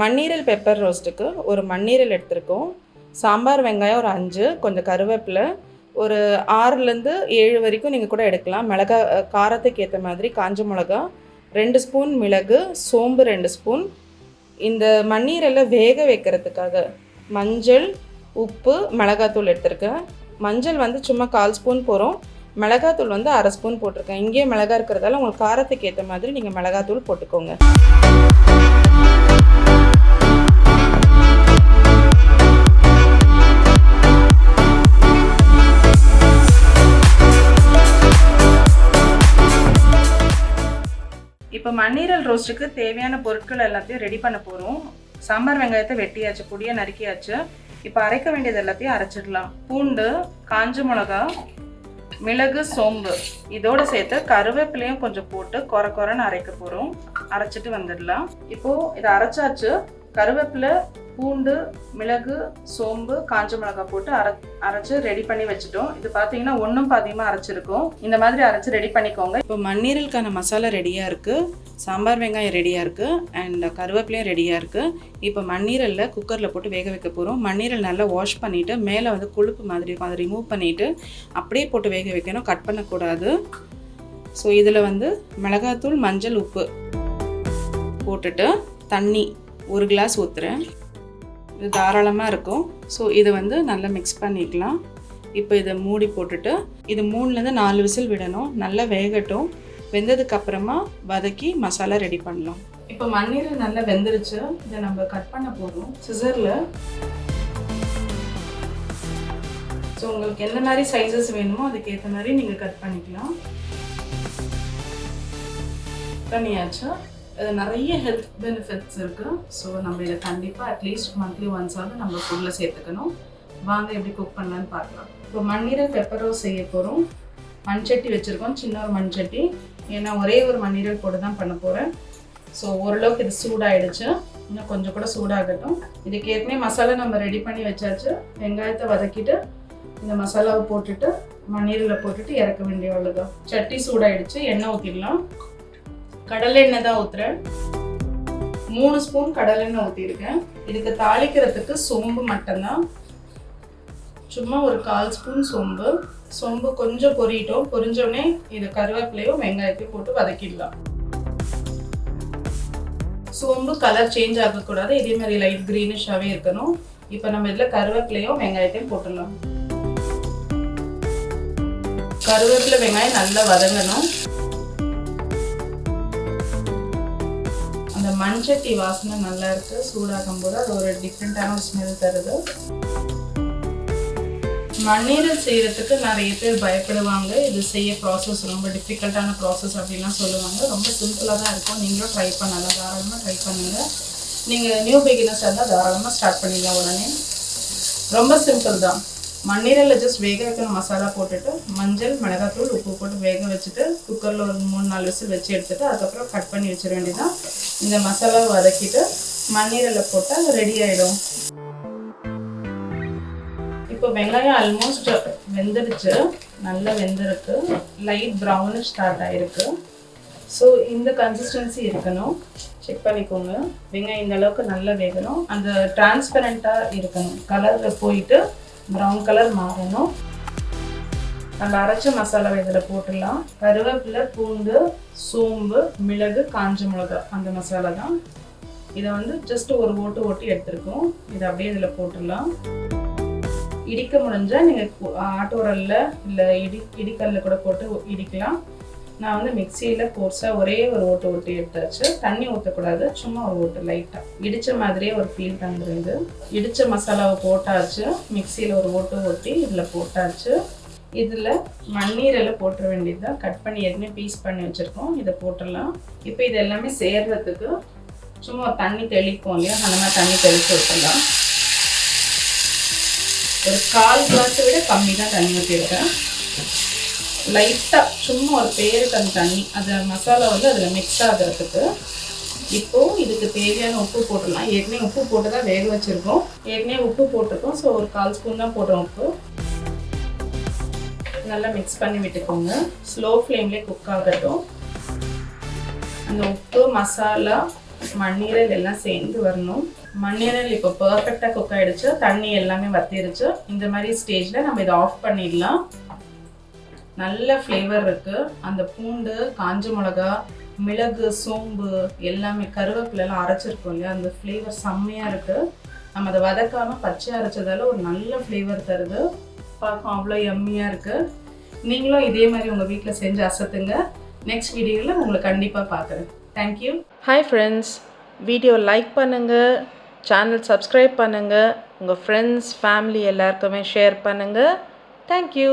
மண்ணீரல் பெப்பர் ரோஸ்ட்டுக்கு ஒரு மண்ணீரல் எடுத்திருக்கோம். சாம்பார் வெங்காயம் ஒரு அஞ்சு கொஞ்சம் கருவேப்பிலை ஒரு ஆறுலேருந்து ஏழு வரைக்கும் நீங்கள் கூட எடுக்கலாம். மிளகா காரத்துக்கு ஏற்ற மாதிரி காஞ்ச மிளகா ரெண்டு ஸ்பூன் மிளகு சோம்பு ரெண்டு ஸ்பூன். இந்த மண்ணீரலை வேக வைக்கிறதுக்காக மஞ்சள் உப்பு மிளகாத்தூள் எடுத்திருக்கேன். மஞ்சள் வந்து சும்மா கால் ஸ்பூன் போகிறோம் மிளகாத்தூள் வந்து அரை ஸ்பூன் போட்டிருக்கேன். இங்கேயே மிளகா இருக்கிறதால உங்களுக்கு காரத்துக்கு ஏற்ற மாதிரி நீங்கள் மிளகாத்தூள் போட்டுக்கோங்க. மண்ணீரல் ரோஸ்ட்டுக்கு தேவையான பொருட்கள் எல்லாத்தையும் ரெடி பண்ண போகிறோம் சாம்பார் வெங்காயத்தை வெட்டியாச்சு பொடியாக நறுக்கியாச்சு. இப்போ அரைக்க வேண்டியது எல்லாத்தையும் அரைச்சிடலாம். பூண்டு காஞ்ச மிளகா மிளகு சோம்பு. இதோடு சேர்த்து கருவேப்பிலையும் கொஞ்சம் போட்டு கொர கொரன்னு அரைக்க போகிறோம் அரைச்சிட்டு வந்துடலாம். இப்போது இதை அரைச்சாச்சு. கருவேப்பிலை பூண்டு மிளகு சோம்பு காஞ்ச மிளகாய் போட்டு அரை அரைச்சு ரெடி பண்ணி வச்சுட்டோம். இது பார்த்தீங்கன்னா ஒன்றும் பாதியமாக அரைச்சிருக்கோம். இந்த மாதிரி அரைச்சு ரெடி பண்ணிக்கோங்க. இப்போ மண்ணீரலுக்கான மசாலா ரெடியாக இருக்குது சாம்பார் வெங்காயம் ரெடியாக இருக்குது அண்ட் கருவேப்பிலையும் ரெடியாக இருக்குது இப்போ மண்ணீரலில் குக்கரில் போட்டு வேக வைக்க போகிறோம் மண்ணீரல் நல்லா வாஷ் பண்ணிவிட்டு மேலே வந்து கொழுப்பு மாதிரி இருக்கும். அதை ரிமூவ் பண்ணிவிட்டு அப்படியே போட்டு வேக வைக்கணும். கட் பண்ணக்கூடாது. ஸோ இதில் வந்து மிளகாத்தூள் மஞ்சள் உப்பு போட்டுட்டு தண்ணி ஒரு கிளாஸ் ஊற்றுறேன் இது தாராளமாக இருக்கும். ஸோ இதை வந்து நல்லா மிக்ஸ் பண்ணிக்கலாம். இப்போ இதை மூடி போட்டுட்டு இது மூணுலேருந்து நாலு விசில் விடணும். நல்லா வேகட்டும். வெந்ததுக்கு அப்புறமா வதக்கி மசாலா ரெடி பண்ணலாம். இப்போ மண்ணீர் நல்லா வெந்துருச்சு. இதை நம்ம கட் பண்ண போகிறோம் சிசரில் ஸோ உங்களுக்கு எந்த மாதிரி சைஸஸ் வேணுமோ அதுக்கேற்ற மாதிரி நீங்கள் கட் பண்ணிக்கலாம். பண்ணியாச்சு நிறைய ஹெல்த் பெனிஃபிட்ஸ் இருக்குது ஸோ நம்ம இதை கண்டிப்பாக அட்லீஸ்ட் மந்த்லி ஒன்ஸ் ஆகுது நம்ம ஃபுட்டில் சேர்த்துக்கணும். வாங்க எப்படி குக் பண்ணலான்னு பார்க்கலாம். இப்போ மண்ணீரல் பெப்பரோ செய்ய போகிறோம் மண்சட்டி வச்சுருக்கோம். சின்ன ஒரு மண்சட்டி. ஏன்னா ஒரே ஒரு மண்ணீரல் போட்டு தான் பண்ண போகிறேன் ஸோ ஓரளவுக்கு இது சூடாயிடுச்சு. இன்னும் கொஞ்சம் கூட சூடாகட்டும். இதுக்கு ஏற்கனவே மசாலா நம்ம ரெடி பண்ணி வச்சாச்சு. வெங்காயத்தை வதக்கிட்டு இந்த மசாலாவை போட்டுட்டு மண்ணீரில் போட்டுட்டு இறக்க வேண்டிய அவ்வளோதான் சட்டி சூடாயிடுச்சு. எண்ணெய் ஊற்றிடலாம் கடலை எண்ணெய் தான் ஊற்றுறேன் மூணு ஸ்பூன் கடலெண்ணெய் ஊற்றிருக்கேன் இதுக்கு தாளிக்கிறதுக்கு சோம்பு மட்டும்தான். சும்மா ஒரு கால் ஸ்பூன் சோம்பு. சோம்பு கொஞ்சம் பொரியட்டும். பொரிஞ்சோடனே இது கருவேப்பிலையும் வெங்காயத்தையும் போட்டு வதக்கிடலாம். சோம்பு கலர் சேஞ்ச் ஆகக்கூடாது. இதே மாதிரி லைட் க்ரீனிஷாகவே இருக்கணும். இப்போ நம்ம இதில் கருவேப்பிலையும் வெங்காயத்தையும் போட்டுடலாம். கருவேப்பிலை வெங்காயம் நல்லா வதங்கணும். மண்சட்டி வாசனை நல்லா இருக்கு. சூடாகும் போது அது ஒரு டிஃப்ரெண்ட்டான ஒரு ஸ்மெல் தருது. மண்ணீரல் செய்கிறதுக்கு நிறைய பேர் பயப்படுவாங்க. இது செய்ய ப்ராசஸ் ரொம்ப டிஃபிகல்ட்டான ப்ராசஸ் அப்படின்லாம் சொல்லுவாங்க. ரொம்ப சிம்பிளாக தான் இருக்கும். நீங்களும் ட்ரை பண்ணலாம். தாராளமாக ட்ரை பண்ணுங்கள் நீங்கள் நியூ பிகினர்ஸ் இருந்தால் தாராளமாக ஸ்டார்ட் பண்ணிடலாம் உடனே. ரொம்ப சிம்பிள் தான். மண்ணீரலில் ஜஸ்ட் வேக வைக்கிற மசாலா போட்டுட்டு மஞ்சள் மிளகாத்தூள் உப்பு போட்டு வேக வச்சுட்டு குக்கரில் ஒரு மூணு நாலு விசில் வச்சு எடுத்துட்டு அதுக்கப்புறம் கட் பண்ணி வச்சிட வேண்டியதான் இந்த மசாலாவை வதக்கிட்டு மண்ணீரலில் போட்டால் ரெடி ஆகிடும் இப்போ வெங்காயம் ஆல்மோஸ்ட் வெந்துடுச்சு. நல்லா வெந்திருக்கு. லைட் ப்ரௌனிஷ் ஸ்டார்ட் ஆகிருக்கு ஸோ இந்த கன்சிஸ்டன்சி இருக்கணும். செக் பண்ணிக்கோங்க. வெங்காயம் இந்த அளவுக்கு நல்லா வேகணும். அந்த டிரான்ஸ்பரண்ட்டாக இருக்கணும். கலரில் போயிட்டு ப்ரௌன் கலர் மாறணும். நம்ம அரைச்ச மசாலாவை இதில் போட்டுடலாம். கருவேப்பிலை பூண்டு சோம்பு மிளகு காஞ்ச மிளகா அந்த மசாலா தான். இதை வந்து ஜஸ்ட் ஒரு ஓட்டு ஓட்டி எடுத்துருக்கோம். இதை அப்படியே இதில் போட்டுடலாம். இடிக்க முடிஞ்சால் நீங்கள் ஆட்டோரல்ல இல்லை இடி இடிக்கல்ல கூட போட்டு இடிக்கலாம். நான் வந்து மிக்சியில் கோர்ஸாக ஒரே ஒரு ஓட்டு ஓட்டி எடுத்தாச்சு. தண்ணி ஊற்றக்கூடாது சும்மா ஒரு ஓட்டு லைட்டாக இடித்த மாதிரியே ஒரு ஃபீல் தந்துருந்து இடித்த மசாலாவை போட்டாச்சு. மிக்சியில் ஒரு ஓட்டு ஓட்டி இதில் போட்டாச்சு. இதில் மண்ணீரில் போட்டுற வேண்டியது தான் கட் பண்ணி ஏற்கனவே பீஸ் பண்ணி வச்சுருக்கோம். இதை போட்டுடலாம். இப்போ இது எல்லாமே சேர்றதுக்கு சும்மா ஒரு தண்ணி தெளிப்போம் இல்லையா? அந்த மாதிரி தண்ணி தெளித்து விட்டுடலாம். ஒரு கால் கிளாஸை விட கம்மி தான் தண்ணி ஊற்றிருக்கேன் லைட்டாக சும்மா ஒரு பேருக்கு அந்த தண்ணி அந்த மசாலா வந்து அதில் மிக்ஸ் ஆகிறதுக்கு. இப்போது இதுக்கு தேவையான உப்பு போட்டுடலாம். ஏற்கனவே உப்பு போட்டு தான் வேக வச்சுருக்கோம். ஏற்கனவே உப்பு போட்டிருக்கோம். ஸோ ஒரு கால் ஸ்பூன் தான் போடுறோம் உப்பு. நல்லா மிக்ஸ் பண்ணி விட்டுக்கோங்க. ஸ்லோ ஃப்ளேம்லேயே குக் ஆகட்டும். அந்த உப்பு மசாலா மண்ணீரல் எல்லாம் சேர்ந்து வரணும். மண்ணீரல் இப்போ பர்ஃபெக்டாக குக் ஆகிடுச்சு தண்ணி எல்லாமே வத்திருச்சு. இந்த மாதிரி ஸ்டேஜில் நம்ம இதை ஆஃப் பண்ணிடலாம். நல்ல ஃப்ளேவர் இருக்குது அந்த பூண்டு காஞ்ச மிளகா மிளகு சோம்பு எல்லாமே கருவேப்பிலெல்லாம் அரைச்சிருக்கோம் இல்லையா? அந்த ஃப்ளேவர் செம்மையாக இருக்குது நம்ம அதை வதக்காமல் பச்சை அரைச்சதால ஒரு நல்ல ஃப்ளேவர் தருது. பார்க்கும் அவ்வளோ எம்மியாக இருக்குது நீங்களும் இதே மாதிரி உங்கள் வீட்டில் செஞ்சு அசத்துங்க. நெக்ஸ்ட் வீடியோவில் உங்களை கண்டிப்பாக பார்க்குறேன் thank you hi friends video like பண்ணுங்கள் சேனல் சப்ஸ்கிரைப் பண்ணுங்கள் உங்கள் ஃப்ரெண்ட்ஸ் ஃபேமிலி எல்லாருக்குமே ஷேர் பண்ணுங்கள் தேங்க்யூ